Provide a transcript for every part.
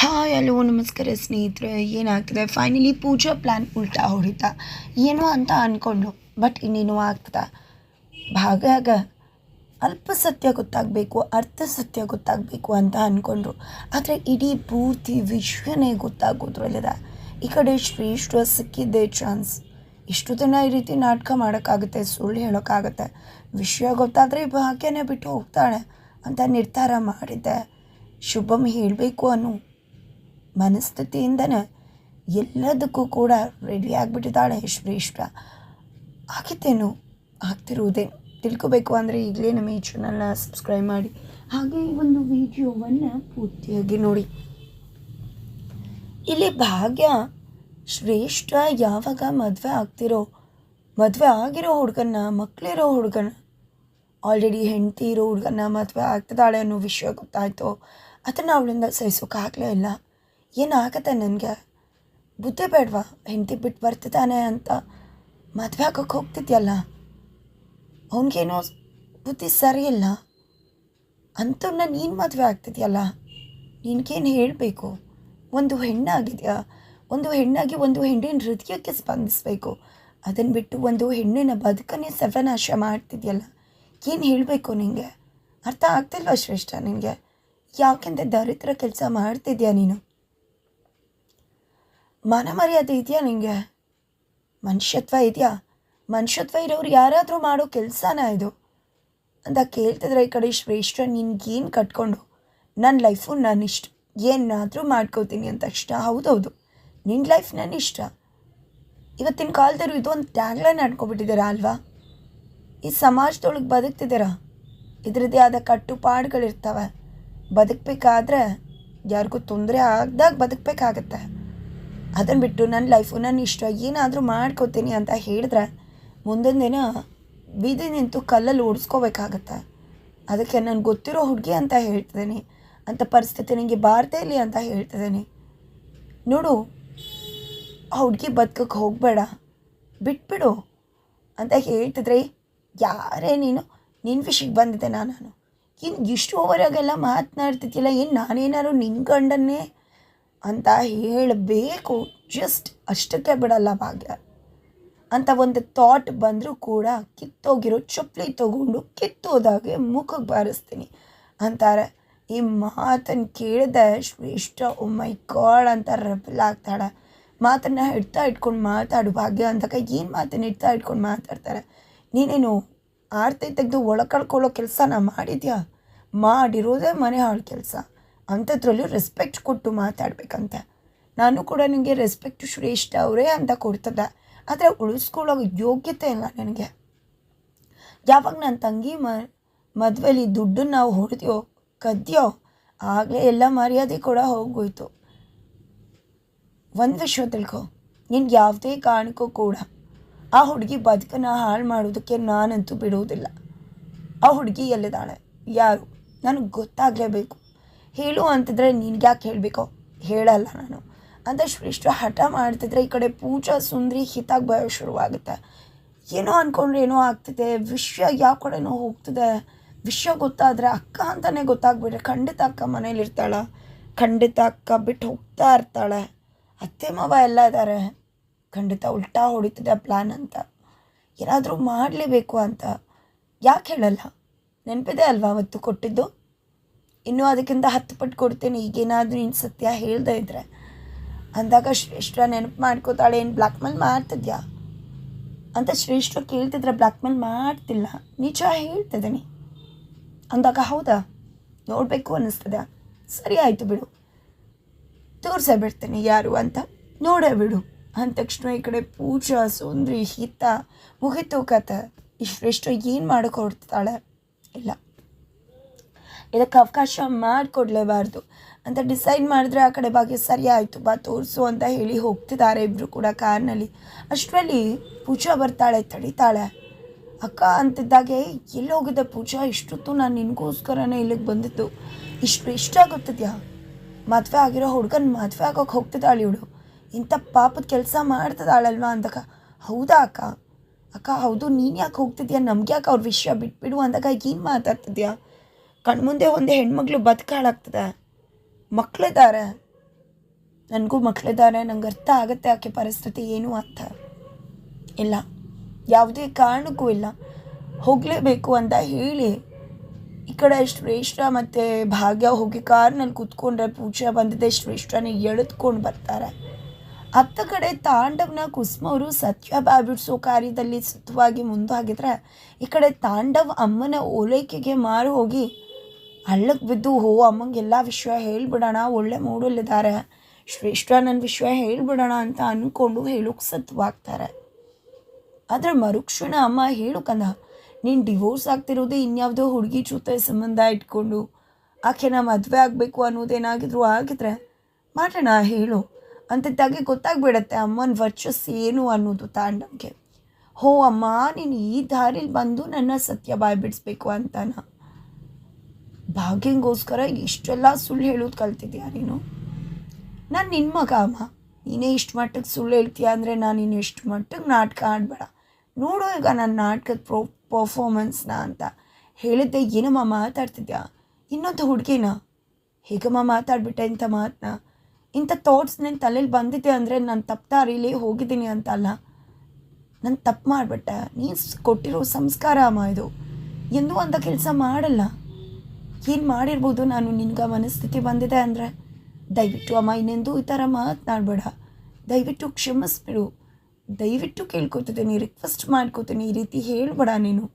Hi, hello, ನಮಸ್ಕಾರ ಸ್ನೇಹಿತರೆ, ಏನಾಗ್ತದೆ? ಫೈನಲಿ ಪೂಜಾ ಪ್ಲ್ಯಾನ್ ಉಲ್ಟಾ ಹೊಡಿತಾ. ಏನೋ ಅಂತ ಅಂದ್ಕೊಂಡು ಬಟ್ ಇನ್ನೇನೋ ಆಗ್ತದೆ ಭಾಗ ಅಲ್ಪ ಸತ್ಯ ಗೊತ್ತಾಗಬೇಕು, ಅರ್ಥ ಸತ್ಯ ಗೊತ್ತಾಗಬೇಕು ಅಂತ ಅಂದ್ಕೊಂಡ್ರು ಆದರೆ ಇಡೀ ಪೂರ್ತಿ ವಿಶ್ವನೇ ಗೊತ್ತಾಗೋದ್ರಲ್ಲಿದೆ ಈ ಕಡೆ ಶ್ರೇಷ್ಠ ಸಿಕ್ಕಿದ್ದೆ ಚಾನ್ಸ್ ಇಷ್ಟು ದಿನ ಈ ರೀತಿ ನಾಟಕ ಮಾಡೋಕ್ಕಾಗುತ್ತೆ, ಸುಳ್ಳು ಹೇಳೋಕ್ಕಾಗತ್ತೆ. ವಿಷಯ ಗೊತ್ತಾದರೆ ಭಾಗ್ಯನೇ ಬಿಟ್ಟು ಹೋಗ್ತಾಳೆ ಅಂತ ನಿರ್ಧಾರ ಮಾಡಿದ್ದೆ. ಶುಭಂ ಹೇಳಬೇಕು ಅನ್ನೋ. ಮನಸ್ಥಿತಿಯಿಂದನೇ ಎಲ್ಲದಕ್ಕೂ ಕೂಡ ರೆಡಿ ಆಗಿಬಿಟ್ಟಿದ್ದಾಳೆ ಶ್ರೇಷ್ಠ ಆಗಿತ್ತೇನು ಆಗ್ತಿರುವುದೇ ತಿಳ್ಕೊಬೇಕು ಅಂದರೆ ಈಗಲೇ ನಮ್ಮ ಈ ಚಾನಲ್ನ ಸಬ್ಸ್ಕ್ರೈಬ್ ಮಾಡಿ. ಹಾಗೆ ಈ ಒಂದು ವಿಡಿಯೋವನ್ನು ಪೂರ್ತಿಯಾಗಿ ನೋಡಿ. ಇಲ್ಲಿ ಭಾಗ್ಯ ಶ್ರೇಷ್ಠ ಯಾವಾಗ ಮದುವೆ ಆಗ್ತಿರೋ, ಮದುವೆ ಆಗಿರೋ ಹುಡುಗನ್ನ ಮಕ್ಕಳಿರೋ ಹುಡುಗನ ಆಲ್ರೆಡಿ ಹೆಂಡತಿ ಇರೋ ಹುಡುಗನ್ನ ಮದುವೆ ಆಗ್ತಿದ್ದಾಳೆ ಅನ್ನೋ ವಿಷಯ ಗೊತ್ತಾಯಿತು, ಅದನ್ನು ಅವಳಿಂದ ಸಹಿಸೋಕ್ಕಾಗಲೇ ಇಲ್ಲ. ಏನಾಗತ್ತೆ ನನಗೆ? ಬುದ್ಧಿ ಬೇಡವಾ? ಹೆಂಡತಿ ಬಿಟ್ಟು ಬರ್ತಿದ್ದಾನೆ ಅಂತ ಮದುವೆ ಹಾಕೋಕೆ ಹೋಗ್ತಿದ್ಯಲ್ಲ? ಅವನಿಗೇನೋ ಬುದ್ಧಿ ಸರಿ ಇಲ್ಲ. ಅಂಥವ್ನ ನೀನು ಮದುವೆ ಆಗ್ತಿದ್ಯಲ್ಲ? ನಿನಗೇನು ಹೇಳಬೇಕು? ಒಂದು ಹೆಣ್ಣಾಗಿದೆಯಾ? ಒಂದು ಹೆಣ್ಣಾಗಿ ಒಂದು ಹೆಣ್ಣಿನ ಹೃದಯಕ್ಕೆ ಸ್ಪಂದಿಸಬೇಕು. ಅದನ್ನು ಬಿಟ್ಟು ಒಂದು ಹೆಣ್ಣಿನ ಬದುಕನ್ನೇ ಸವನಾಶ ಮಾಡ್ತಿದ್ಯಲ್ಲ? ಏನು ಹೇಳಬೇಕು ನಿನಗೆ ಅರ್ಥ ಆಗ್ತಿಲ್ವ ಶ್ರೇಷ್ಠ ನಿನಗೆ? ಯಾಕೆಂದರೆ ದರಿದ್ರ ಕೆಲಸ ಮಾಡ್ತಿದ್ಯಾ ನೀನು? ಮಾನ ಮರ್ಯಾದೆ ಇದೆಯಾ ನಿನಗೆ ಮನುಷ್ಯತ್ವ ಇದೆಯಾ? ಮನುಷ್ಯತ್ವ ಇರೋರು ಯಾರಾದರೂ ಮಾಡೋ ಕೆಲಸನ ಇದು? ಅಂತ ಕೇಳ್ತಿದ್ರೆ ಈ ಕಡೆ ಶ್ರೇಷ್ಠ ನಿನ್ಗೇನು ಕಟ್ಕೊಂಡು ನನ್ನ ಲೈಫು ನನ್ನ ಇಷ್ಟ ಏನಾದರೂ ಮಾಡ್ಕೋತೀನಿ ಅಂತ ಇಷ್ಟ ಹೌದೌದು ನಿನ್ನ ಲೈಫ್ ನನ್ನ ಇಷ್ಟ ಇವತ್ತಿನ ಕಾಲದವರು ಇದೊಂದು ಟ್ಯಾಗ್ಲೈನ್ ಆಡ್ಕೊಬಿಟ್ಟಿದ್ದೀರಾ ಅಲ್ವಾ? ಈ ಸಮಾಜದೊಳಗೆ ಬದುಕ್ತಿದ್ದೀರಾ ಇದರದ್ದೇ ಆದ ಕಟ್ಟುಪಾಡುಗಳಿರ್ತವೆ. ಬದುಕಬೇಕಾದ್ರೆ ಯಾರಿಗೂ ತೊಂದರೆ ಆಗ್ದಾಗ ಬದುಕಬೇಕಾಗತ್ತೆ. ಅದನ್ನು ಬಿಟ್ಟು ನನ್ನ ಲೈಫು ನನ್ನ ಇಷ್ಟ, ಏನಾದರೂ ಮಾಡ್ಕೋತೀನಿ ಅಂತ ಹೇಳಿದ್ರೆ ಮುಂದಿನ ದಿನ ಬೀದಿ ನಿಂತು ಕಲ್ಲಲ್ಲಿ ಓಡಿಸ್ಕೋಬೇಕಾಗತ್ತೆ? ಅದಕ್ಕೆ ನಾನು ಗೊತ್ತಿರೋ ಹುಡುಗಿ ಅಂತ ಹೇಳ್ತಿದ್ದೀನಿ. ಅಂಥ ಪರಿಸ್ಥಿತಿ ನನಗೆ ಬಾರ್ದೇ ಇಲ್ಲಿ ಅಂತ ಹೇಳ್ತಿದ್ದೀನಿ. ನೋಡು, ಆ ಹುಡುಗಿ ಬದುಕಕ್ಕೆ ಹೋಗಬೇಡ. ಬಿಟ್ಬಿಡು ಅಂತ ಹೇಳ್ತಿದ್ರೆ ಯಾರೇ ನೀನು ನಿನ್ನ ವಿಷಯಕ್ಕೆ ಬಂದಿದ್ದೆ ನಾನು. ಇನ್ನು ಇಷ್ಟು ಓವರಾಗೆಲ್ಲ ಮಾತನಾಡ್ತಿದ್ದಿಲ್ಲ ಏನು ನಾನೇನಾದ್ರು ನಿನ್ನ ಗಂಡನ್ನೇ ಅಂತ ಹೇಳಬೇಕು. ಜಸ್ಟ್ ಅಷ್ಟಕ್ಕೆ ಬಿಡಲ್ಲ ಭಾಗ್ಯ. ಅಂತ ಒಂದು ಥಾಟ್ ಬಂದರೂ ಕೂಡ ಕಿತ್ತೋಗಿರೋ, ಚಪ್ಪಲಿ ತಗೊಂಡು ಕಿತ್ತೋದಾಗೆ ಮುಖಕ್ಕೆ ಬಾರಿಸ್ತೀನಿ ಅಂತಾರೆ. ಈ ಮಾತನ್ನು ಕೇಳಿದೆ ಶ್ರೇಷ್ಠ ಓ ಮೈ ಗಾಡ್ ಅಂತ ರೆಬಲ್ ಆಗ್ತಾಳೆ. ಮಾತನ್ನು ಹಿಡ್ತಾ ಇಟ್ಕೊಂಡು ಮಾತಾಡು ಭಾಗ್ಯ ಅಂದಾಗ ಏನು ಮಾತನ್ನು ಹಿಡ್ತಾ ಇಟ್ಕೊಂಡು ಮಾತಾಡ್ತಾರೆ. ನೀನೇನು ಆರ್ತಿ ತೆಗೆದು ಒಳಕಳ್ಕೊಳ್ಳೋ ಕೆಲಸ ನಾ ಮಾಡಿದ್ಯಾ? ಮಾಡಿರೋದೇ ಮನೆ ಹಾಳು ಕೆಲಸ. ಅಂಥದ್ರಲ್ಲೂ ರೆಸ್ಪೆಕ್ಟ್ ಕೊಟ್ಟು ಮಾತಾಡ್ಬೇಕಂತ. ನಾನು ಕೂಡ ನಿನಗೆ ರೆಸ್ಪೆಕ್ಟ್ ಶ್ರೇಷ್ಠ ಅವರೇ ಅಂತ ಕೊಡ್ತದೆ. ಆದರೆ ಉಳಿಸ್ಕೊಳ್ಳೋ ಯೋಗ್ಯತೆ ಇಲ್ಲ ನನಗೆ. ಯಾವಾಗ ನನ್ನ ತಂಗಿ ಮ, ಮದುವೆಲಿ ದುಡ್ಡನ್ನು ನಾವು ಹೊಡೆದ್ಯೋ, ಕದ್ಯೋ, ಆಗಲೇ ಎಲ್ಲ ಮರ್ಯಾದೆ ಕೂಡ ಹೋಗೋಯ್ತು ಒಂದು ವಿಷಯ ತಿಳ್ಕೊ ನಿನ್ಗೆ ಯಾವುದೇ ಕಾರಣಕ್ಕೂ ಕೂಡ ಆ ಹುಡುಗಿ ಬದುಕನ್ನು ಹಾಳು ಮಾಡೋದಕ್ಕೆ ನಾನಂತೂ ಬಿಡುವುದಿಲ್ಲ ಆ ಹುಡುಗಿ ಎಲ್ಲಿದ್ದಾಳೆ? ಯಾರು? ನನಗೆ ಗೊತ್ತಾಗಲೇಬೇಕು. ಹೇಳು ಅಂತಿದ್ರೆ ನಿನ್ಗೆ ಯಾಕೆ ಹೇಳಬೇಕೋ? ಹೇಳಲ್ಲ ನಾನು. ಅಂತ ಶ್ರೇಷ್ಠ ಹಠ ಮಾಡ್ತಿದ್ರೆ ಈ ಕಡೆ ಪೂಜಾ, ಸುಂದ್ರಿ, ಹಿತಾಗಿ ಭಯ ಶುರುವಾಗುತ್ತೆ. ಏನೋ ಅಂದ್ಕೊಂಡ್ರೆ ಏನೋ ಆಗ್ತಿದೆ. ವಿಷಯ ಯಾವ ಕಡೆನೋ ಹೋಗ್ತಿದೆ. ವಿಷಯ ಗೊತ್ತಾದರೆ ಅಕ್ಕ ಅಂತಲೇ ಗೊತ್ತಾಗ್ಬಿಟ್ರೆ ಖಂಡಿತ ಅಕ್ಕ ಮನೇಲಿ ಇರ್ತಾಳ. ಖಂಡಿತ ಅಕ್ಕ ಬಿಟ್ಟು ಹೋಗ್ತಾ ಇರ್ತಾಳೆ. ಅತ್ತೆ, ಮಾವ ಎಲ್ಲ ಇದ್ದಾರೆ ಖಂಡಿತ ಉಲ್ಟಾ ಹೊಡಿತಿದೆ ಪ್ಲ್ಯಾನ್ ಅಂತ. ಏನಾದರೂ ಮಾಡಲೇಬೇಕು ಅಂತ. ಯಾಕೆ ಹೇಳಲ್ಲ? ನೆನಪಿದೆ ಅಲ್ವಾ ಅವತ್ತು ಕೊಟ್ಟಿದ್ದು? ಇನ್ನೂ ಅದಕ್ಕಿಂತ ಹತ್ತು ಪಟ್ಟು ಕೊಡ್ತೇನೆ. ಈಗೇನಾದರೂ ನೀನು ಸತ್ಯ ಹೇಳ್ದೆ ಇದ್ರೆ. ಅಂದಾಗ ಶ್ರೇಷ್ಠ ನೆನಪು ಮಾಡ್ಕೋತಾಳೆ, ಏನು ಬ್ಲ್ಯಾಕ್ ಮೇಲ್ ಮಾಡ್ತಿದ್ಯಾ? ಅಂತ ಶ್ರೇಷ್ಠ ಕೇಳ್ತಿದ್ರೆ ಬ್ಲ್ಯಾಕ್ ಮೇಲ್ ಮಾಡ್ತಿಲ್ಲ. ನಿಜ ಹೇಳ್ತಿದ್ದೀನಿ. ಅಂದಾಗ, ಹೌದಾ? ನೋಡಬೇಕು ಅನ್ನಿಸ್ತದೆ. ಸರಿ ಆಯಿತು ಬಿಡು. ತೋರಿಸೇ ಬಿಡ್ತೀನಿ ಯಾರು ಅಂತ. ನೋಡೇ ಬಿಡು. ಅಂದ ತಕ್ಷಣ ಈ ಕಡೆ ಪೂಜಾ, ಸುಂದ್ರಿ, ಹಿತ, ಮುಗಿತು ಕತೆ. ಈ ಶ್ರೇಷ್ಠ ಏನು ಮಾಡೋಕೆ ಇಲ್ಲ. ಇದಕ್ಕೆ ಅವಕಾಶ ಮಾಡಿಕೊಡ್ಲೇಬಾರ್ದು ಅಂತ ಡಿಸೈಡ್ ಮಾಡಿದ್ರೆ ಆ ಕಡೆ ಭಾಗ್ಯ ಸರಿ ಆಯಿತು, ಬಾ ತೋರಿಸು ಅಂತ ಹೇಳಿ ಹೋಗ್ತಿದ್ದಾರೆ ಇಬ್ಬರು ಕೂಡ ಕಾರ್ನಲ್ಲಿ. ಅಷ್ಟರಲ್ಲಿ ಪೂಜಾ ಬರ್ತಾಳೆ, ತಡಿತಾಳೆ. ಅಕ್ಕ ಅಂತಿದ್ದಾಗೆ, ಎಲ್ಲಿ ಹೋಗಿದೆ ಪೂಜಾ? ಇಷ್ಟೊತ್ತು ನಾನು ನಿನಗೋಸ್ಕರನೇ ಇಲ್ಲಿಗೆ ಬಂದಿದ್ದು. ಇಷ್ಟು ಇಷ್ಟ ಆಗುತ್ತಿದ್ಯಾ? ಮದುವೆ ಆಗಿರೋ ಹುಡುಗನ ಮದುವೆ ಆಗೋಕೆ ಹೋಗ್ತಿದ್ದಾಳೆ ಇವಳು. ಇಂಥ ಪಾಪದ ಕೆಲಸ ಮಾಡ್ತಿದ್ದಾಳಲ್ವಾ ಅಂದಾಗ. ಹೌದಾ ಅಕ್ಕ? ಅಕ್ಕ, ಹೌದು, ನೀನು ಯಾಕೆ ಹೋಗ್ತಿದ್ಯಾ? ನಮ್ಗೆ ಯಾಕೆ ಅವ್ರ ವಿಷಯ ಬಿಟ್ಬಿಡು ಅಂದಾಗ ಏನು ಮಾತಾಡ್ತಿದ್ಯಾ? ಕಣ್ಮುಂದೆ ಒಂದು ಹೆಣ್ಮಗಳು ಬದುಕಾಳಾಗ್ತದೆ. ಮಕ್ಕಳಿದ್ದಾರೆ ನನಗೂ ಮಕ್ಕಳಿದ್ದಾರೆ ನಂಗೆ ಅರ್ಥ ಆಗುತ್ತೆ ಆಕೆ ಪರಿಸ್ಥಿತಿ ಏನು ಅಂತ. ಇಲ್ಲ, ಯಾವುದೇ ಕಾರಣಕ್ಕೂ ಇಲ್ಲ. ಹೋಗಲೇಬೇಕು ಅಂತ ಹೇಳಿ ಈ ಕಡೆ ಶ್ರೇಷ್ಠ ಮತ್ತು ಭಾಗ್ಯ ಹೋಗಿ ಕಾರ್ನಲ್ಲಿ ಕೂತ್ಕೊಂಡ್ರೆ ಪೂಜೆ ಬಂದಿದೆ, ಶ್ರೇಷ್ಠನ ಎಳೆದುಕೊಂಡು ಬರ್ತಾರೆ. ಅತ್ತ ಕಡೆ ತಾಂಡವನ ಕುಸುಮ ಸತ್ಯ ಬಾಬಿಡ್ಸೋ ಕಾರ್ಯದಲ್ಲಿ ಸುತ್ತವಾಗಿ ಮುಂದಾಗಿದ್ರೆ ಈ ಕಡೆ ತಾಂಡವ್ ಅಮ್ಮನ ಓಲೈಕೆಗೆ ಮಾರು ಹೋಗಿ ಹಳ್ಳಕ್ಕೆ ಬಿದ್ದು ಹೋ, ಅಮ್ಮಂಗೆ ಎಲ್ಲ ವಿಷಯ ಹೇಳಿಬಿಡೋಣ, ಒಳ್ಳೆ ಮೂಡಲ್ಲಿದ್ದಾರೆ ಶ್ರೇಷ್ಠ ನನ್ನ ವಿಷಯ ಹೇಳಿಬಿಡೋಣ ಅಂತ ಅಂದ್ಕೊಂಡು ಹೇಳೋಕೆ ಸತ್ವಾಗ್ತಾರೆ. ಆದರೆ ಮರುಕ್ಷಣ ಅಮ್ಮ ಹೇಳೋಕಂದ ನೀನು ಡಿವೋರ್ಸ್ ಆಗ್ತಿರೋದು ಇನ್ಯಾವುದೋ ಹುಡುಗಿ ಜೊತೆ ಸಂಬಂಧ ಇಟ್ಕೊಂಡು ಆಕೆನ ಮದುವೆ ಆಗಬೇಕು ಅನ್ನೋದೇನಾಗಿದ್ರು ಆಗಿದ್ರೆ ಮಾಡೋಣ ಹೇಳು. ಅಂತಿದ್ದಾಗೆ ಗೊತ್ತಾಗ್ಬಿಡತ್ತೆ ಅಮ್ಮನ ವರ್ಚಸ್ ಏನು ಅನ್ನೋದು ತಾಂಡವ್ಗೆ ಹೋ, ಅಮ್ಮ, ನೀನು ಈ ದಾರಿಲಿ ಬಂದು ನನ್ನ ಸತ್ಯ ಬಾಯ್ಬಿಡಿಸ್ಬೇಕು ಅಂತಾನ ಭಾಗ್ಯಂಗೋಸ್ಕರ ಇಷ್ಟೆಲ್ಲ ಸುಳ್ಳು ಹೇಳೋದು ಕಲ್ತಿದ್ಯಾ ನೀನು? ನಾನು ನಿನ್ನ ಮಗ ಅಮ್ಮ. ನೀನೇ ಇಷ್ಟು ಮಟ್ಟಕ್ಕೆ ಸುಳ್ಳು ಹೇಳ್ತೀಯ ಅಂದರೆ ನಾನು ಇನ್ನು ಇಷ್ಟು ಮಟ್ಟಕ್ಕೆ ನಾಟಕ ಆಡಬೇಡ. ನೋಡು ಈಗ ನನ್ನ ನಾಟಕದ ಪ್ರೊ ಪರ್ಫಾರ್ಮೆನ್ಸ್ನ ಅಂತ. ಹೇಳಿದ್ದೆ, ಏನಮ್ಮ ಮಾತಾಡ್ತಿದ್ಯಾ? ಇನ್ನೊಂದು ಹುಡುಗಿನ? ಹೇಗಮ್ಮ ಮಾತಾಡ್ಬಿಟ್ಟೆ ಇಂಥ ಮಾತನ್ನ ಇಂಥ ಥಾಟ್ಸ್ ನನ್ನ ತಲೆಯಲ್ಲಿ ಬಂದಿದೆ ಅಂದರೆ ನಾನು ತಪ್ಪು ದಾರಿಲಿ ಹೋಗಿದ್ದೀನಿ ಅಂತ ಅಲ್ಲ? ನಾನು ತಪ್ಪು ಮಾಡಿಬಿಟ್ಟೆ. ನೀನು ಕೊಟ್ಟಿರೋ ಸಂಸ್ಕಾರ ಅಮ್ಮ ಇದು. ಎಂದೂ ಅಂಥ ಕೆಲಸ ಮಾಡಲ್ಲ. ಏನು ಮಾಡಿರ್ಬೋದು ನಾನು ನಿನ್ಗೆ ಮನಸ್ಥಿತಿ ಬಂದಿದೆ ಅಂದರೆ? ದಯವಿಟ್ಟು ಅಮ್ಮ, ಇನ್ನೆಂದೂ ಈ ಥರ ಮಾತನಾಡಬೇಡ. ದಯವಿಟ್ಟು ಕ್ಷಮಿಸ್ಬಿಡು. ದಯವಿಟ್ಟು ಕೇಳ್ಕೊತಿದ್ದೀನಿ ರಿಕ್ವೆಸ್ಟ್ ಮಾಡ್ಕೋತೀನಿ ಈ ರೀತಿ ಹೇಳಬೇಡ ನೀನು.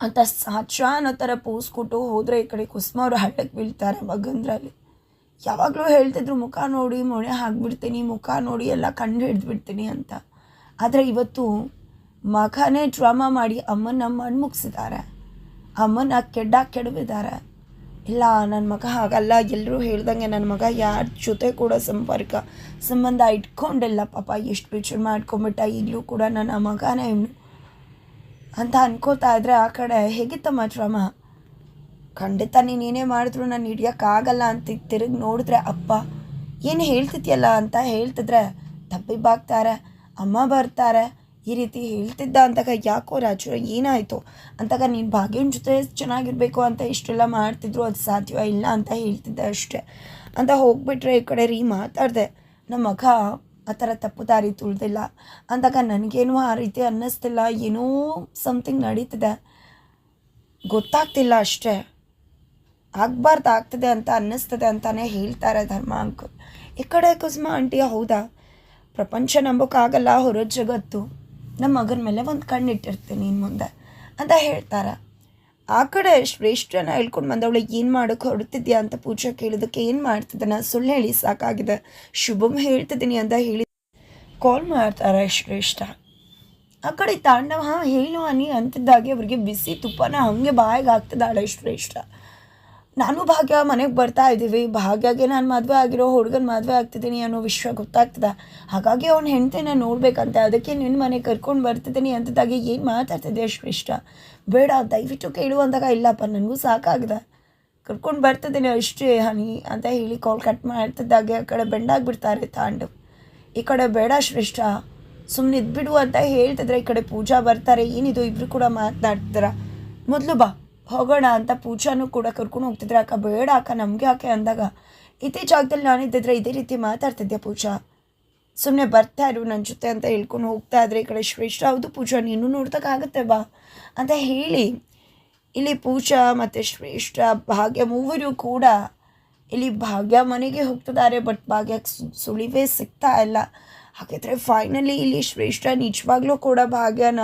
ಅಂತ ಸಾಚ ಅನ್ನೋ ಥರ ಪೋಸ್ ಕೊಟ್ಟು ಹೋದರೆ ಈ ಕಡೆ ಕುಸುಮ ಅವರು ಹಳ್ಳಕ್ಕೆ ಬೀಳ್ತಾರೆ ಮಗಂದ್ರಲ್ಲಿ. ಯಾವಾಗಲೂ ಹೇಳ್ತಿದ್ರು, ಮುಖ ನೋಡಿ, ಮೊಣೆ ಹಾಕ್ಬಿಡ್ತೀನಿ, ಮುಖ ನೋಡಿ, ಎಲ್ಲ ಕಂಡು ಹಿಡಿದ್ಬಿಡ್ತೀನಿ ಅಂತ. ಆದರೆ ಇವತ್ತು ಮಗನೇ ಡ್ರಾಮಾ ಮಾಡಿ ಅಮ್ಮನ ಮಣ್ಮುಗಿಸಿದ್ದಾರೆ. ಅಮ್ಮನ ಕೆಡ್ಡ ಕೆಡವಿದ್ದಾರೆ. ಇಲ್ಲ ನನ್ನ ಮಗ ಹಾಗಲ್ಲ. ಎಲ್ಲರೂ ಹೇಳ್ದಂಗೆ ನನ್ನ ಮಗ ಯಾರ ಜೊತೆ ಕೂಡ ಸಂಪರ್ಕ, ಸಂಬಂಧ ಇಟ್ಕೊಂಡಿಲ್ಲ. ಪಾಪ ಎಷ್ಟು ಬೇಜಾರು ಮಾಡ್ಕೊಂಬಿಟ್ಟ ಈಗಲೂ ಕೂಡ ನನ್ನ ಮಗನೇ ಇವನು. ಅಂತ ಅನ್ಕೋತಾ ಇದ್ರೆ ಆ ಕಡೆ, ಹೇಗಿತ್ತಮ್ಮ ಶ್ರಮ? ಖಂಡಿತ ನೀನು ಏನೇ ಮಾಡಿದ್ರು ನಾನು ಹಿಡಿಯೋಕ್ಕಾಗಲ್ಲ ಅಂತ ತಿರುಗಿ ನೋಡಿದ್ರೆ, ಅಪ್ಪ, ಏನು ಹೇಳ್ತಿದ್ಯಲ್ಲ ಅಂತ ಹೇಳ್ತಿದ್ರೆ, ತಬ್ಬಿಬ್ಬಾಗ್ತಾರೆ. ಅಮ್ಮ ಬರ್ತಾರೆ. ಈ ರೀತಿ ಹೇಳ್ತಿದ್ದ ಅಂತಾಗ ಯಾಕೋ ರಾಜು ಏನಾಯಿತು? ಅಂತಾಗ ನೀನು ಭಾಗ್ಯನ ಜೊತೆ ಚೆನ್ನಾಗಿರಬೇಕು ಅಂತ ಇಷ್ಟೆಲ್ಲ ಮಾಡ್ತಿದ್ರು, ಅದು ಸಾಧ್ಯ ಇಲ್ಲ ಅಂತ ಹೇಳ್ತಿದ್ದೆ ಅಷ್ಟೇ. ಅಂತ ಹೋಗ್ಬಿಟ್ರೆ ಈ ಕಡೆ ರೀ ಮಾತಾಡಿದೆ. ನಮ್ಮ ಮಗ ಆ ಥರ ತಪ್ಪು ದಾರಿ ತುಳಿದಿಲ್ಲ. ಅಂದಾಗ ನನಗೇನು ಆ ರೀತಿ ಅನ್ನಿಸ್ತಿಲ್ಲ, ಏನೋ ಸಮಥಿಂಗ್ ನಡೀತಿದೆ. ಗೊತ್ತಾಗ್ತಿಲ್ಲ ಅಷ್ಟೇ. ಆಗಬಾರ್ದು, ಆಗ್ತದೆ ಅಂತ ಅನ್ನಿಸ್ತದೆ ಅಂತಲೇ ಹೇಳ್ತಾರೆ ಧರ್ಮ ಅಂಕಲ್. ಈ ಕಡೆ ಕುಸುಮ, ಆಂಟಿ ಹೌದಾ? ಪ್ರಪಂಚ ನಂಬೋಕ್ಕಾಗಲ್ಲ ಹೊರ ಜಗತ್ತು. ನಮ್ಮ ಮಗನ ಮೇಲೆ ಒಂದು ಕಣ್ಣಿಟ್ಟಿರ್ತೀನಿ ಇನ್ನು ಮುಂದೆ ಅಂತ ಹೇಳ್ತಾರೆ. ಆ ಕಡೆ ಶ್ರೇಷ್ಠನ ಹೇಳ್ಕೊಂಡು ಬಂದವಳು, ಏನು ಮಾಡೋಕ್ಕೆ ಹೊರಡ್ತಿದ್ಯಾ? ಅಂತ ಪೂಜಾ ಕೇಳಿದಕ್ಕೆ, ಏನು ಮಾಡ್ತಿದ್ದೆ? ನಾನು ಸುಳ್ಳು ಹೇಳಿ, ಸಾಕಾಗಿದೆ. ಶುಭಮ್ ಹೇಳ್ತಿದ್ದೀನಿ ಅಂತ ಹೇಳಿ ಕಾಲ್ ಮಾಡ್ತಾರೆ ಶ್ರೇಷ್ಠ. ಆ ಕಡೆ ತಾಂಡವ, ಹಾಂ, ಹೇಳು ಅನಿ ಅಂತಿದ್ದಾಗೆ ಅವ್ರಿಗೆ ಬಿಸಿ ತುಪ್ಪನ ಹಾಗೆ ಬಾಯಿಗೆ ಆಗ್ತದಾಳೆ ಶ್ರೇಷ್ಠ. ನಾನು ಭಾಗ್ಯ ಮನೆಗೆ ಬರ್ತಾ ಇದ್ದೀವಿ. ಭಾಗ್ಯಗೆ ನಾನು ಮದುವೆ ಆಗಿರೋ ಹುಡುಗನ ಮದುವೆ ಆಗ್ತಿದ್ದೀನಿ ಅನ್ನೋ ವಿಷಯ ಗೊತ್ತಾಗ್ತದೆ. ಹಾಗಾಗಿ ಅವ್ನ ಹೆಂಡತಿನ ನೋಡ್ಬೇಕಂತೆ. ಅದಕ್ಕೆ ನಿನ್ನ ಮನೆಗೆ ಕರ್ಕೊಂಡು ಬರ್ತಿದ್ದೀನಿ ಅಂತದಾಗಿ ಏನು ಮಾತಾಡ್ತಿದ್ದೆ ಶ್ರೇಷ್ಠ? ಬೇಡ, ದಯವಿಟ್ಟು ಕೇಳುವಂತಾಗ ಇಲ್ಲಪ್ಪ. ನನಗೂ ಸಾಕಾಗಿದೆ. ಕರ್ಕೊಂಡು ಬರ್ತಿದ್ದೀನಿ ಅಷ್ಟೇ ಹನಿ ಅಂತ ಹೇಳಿ ಕಾಲ್ ಕಟ್ ಮಾಡ್ತಿದ್ದಾಗೆ. ಆ ಕಡೆ ಬೆಂಡಾಗ್ಬಿಡ್ತಾರೆ ತಾಂಡು. ಈ ಕಡೆ ಬೇಡ ಶ್ರೇಷ್ಠ. ಸುಮ್ಮನೆ ಇದ್ಬಿಡು ಅಂತ ಹೇಳ್ತಿದ್ರೆ ಈ ಕಡೆ ಪೂಜಾ ಬರ್ತಾರೆ. ಏನಿದು? ಇಬ್ಬರು ಕೂಡ ಮಾತನಾಡ್ತಿದ್ರ. ಮೊದಲು ಬಾ. ಹೋಗೋಣ ಅಂತ ಪೂಜಾನು ಕೂಡ ಕರ್ಕೊಂಡು ಹೋಗ್ತಿದ್ರೆ. ಅಕ್ಕ ಬೇಡ ಅಕ್ಕ ನಮಗೆ ಯಾಕೆ ಅಂದಾಗ ಇದೇ ಜಾಗದಲ್ಲಿ ನಾನಿದ್ದಿದ್ರೆ ಇದೇ ರೀತಿ ಮಾತಾಡ್ತಿದ್ದೆ ಪೂಜಾ. ಸುಮ್ಮನೆ ಬರ್ತಾ ಇರು ನನ್ನ ಜೊತೆ ಅಂತ ಹೇಳ್ಕೊಂಡು ಹೋಗ್ತಾ ಇದ್ರೆ ಈ ಕಡೆ ಶ್ರೇಷ್ಠ. ಹೌದು ಪೂಜಾ, ನೀನು ನೋಡ್ದಕ್ಕಾಗತ್ತೆ ಬಾ ಅಂತ ಹೇಳಿ, ಇಲ್ಲಿ ಪೂಜಾ ಮತ್ತು ಶ್ರೇಷ್ಠ, ಭಾಗ್ಯ ಮೂವರು ಕೂಡ ಇಲ್ಲಿ ಭಾಗ್ಯ ಮನೆಗೆ ಹೋಗ್ತಿದ್ದಾರೆ, ಬಟ್ ಭಾಗ್ಯಕ್ಕೆ ಸುಳಿವೇ ಸಿಗ್ತಾ ಇಲ್ಲ. ಹಾಗಿದ್ರೆ ಫೈನಲಿ ಇಲ್ಲಿ ಶ್ರೇಷ್ಠ ನಿಜವಾಗ್ಲೂ ಕೂಡ ಭಾಗ್ಯನ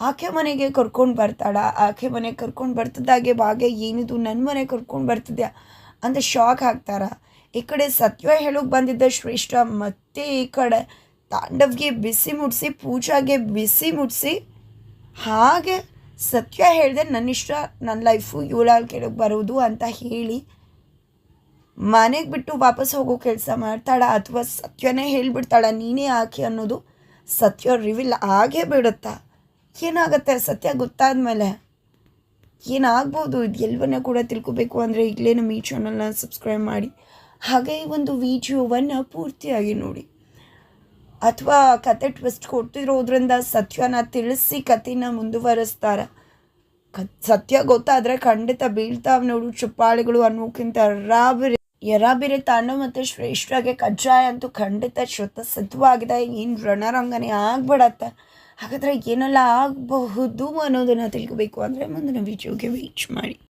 ಆಕೆ ಮನೆಗೆ ಕರ್ಕೊಂಡು ಬರ್ತಾಳ. ಆಕೆ ಮನೆಗೆ ಕರ್ಕೊಂಡು ಬರ್ತದಾಗೆ ಭಾಗ್ಯ ಏನಿದು ನನ್ನ ಮನೆಗೆ ಕರ್ಕೊಂಡು ಬರ್ತಿದ್ಯಾ? ಅಂತ ಶಾಕ್ ಹಾಕ್ತಾರ ಈ ಕಡೆ ಸತ್ಯ ಹೇಳೋಕೆ ಬಂದಿದ್ದ ಶ್ರೇಷ್ಠ ಮತ್ತೆ ಈ ಕಡೆ ತಾಂಡವ್ಗೆ ಬಿಸಿ ಮುಟ್ಸಿ ಪೂಜಾಗೆ ಬಿಸಿ ಮುಟ್ಸಿ ಹಾಗೆ ಸತ್ಯ ಹೇಳಿದೆ ನನ್ನ ಇಷ್ಟ ನನ್ನ ಲೈಫು ಇವಳಾಲ್ ಕೆಳಗೆ ಬರೋದು ಅಂತ ಹೇಳಿ ಮನೆಗೆ ಬಿಟ್ಟು ವಾಪಸ್ ಹೋಗೋ ಕೆಲಸ ಮಾಡ್ತಾಳ ಅಥವಾ ಸತ್ಯನೇ ಹೇಳ್ಬಿಡ್ತಾಳ, ನೀನೇ ಆಕೆ ಅನ್ನೋದು ಸತ್ಯ ರಿವಿಲ್ ಆಗೇ ಬಿಡುತ್ತಾ ಏನಾಗುತ್ತೆ ಸತ್ಯ ಗೊತ್ತಾದ್ಮೇಲೆ? ಏನಾಗ್ಬೋದು? ಇದು ಎಲ್ಲವನ್ನ ಕೂಡ ತಿಳ್ಕೊಬೇಕು ಅಂದರೆ ಈಗಲೇ ನಮ್ಮ ಈ ಚಾನಲ್ನ ಸಬ್ಸ್ಕ್ರೈಬ್ ಮಾಡಿ. ಹಾಗೆ ಈ ಒಂದು ವಿಡಿಯೋವನ್ನು ಪೂರ್ತಿಯಾಗಿ ನೋಡಿ. ಅಥವಾ ಕತೆ ಟ್ವಿಸ್ಟ್ ಕೊಡ್ತಿರೋದ್ರಿಂದ ಸತ್ಯನ ತಿಳಿಸಿ ಕಥೆನ ಮುಂದುವರೆಸ್ತಾರೆ. ಕ, ಸತ್ಯ ಗೊತ್ತಾದರೆ ಖಂಡಿತ ಬೀಳ್ತಾವೆ ನೋಡು, ಚುಪ್ಪಾಳಿಗಳು ಅನ್ನೋಕ್ಕಿಂತ ರಾಬರಿ ಯರಾಬಿರೆ ತಾಂಡು ಮತ್ತು ಶ್ರೇಷ್ಠಗೆ ಕಜ್ಜಾಯ ಅಂತೂ ಖಂಡಿತ ಶ್ರುತ ಸಿದ್ಧವಾಗಿದೆ. ಏನು ರಣರಂಗನೆ ಆಗ್ಬಿಡತ್ತೆ. ಹಾಗಾದರೆ ಏನೆಲ್ಲ ಆಗಬಹುದು ಅನ್ನೋದನ್ನು ತಿಳ್ಕೋಬೇಕು ಅಂದರೆ ಮುಂದಿನ ವಿಡಿಯೋಗೆ ವೀಚ್ ಮಾಡಿ.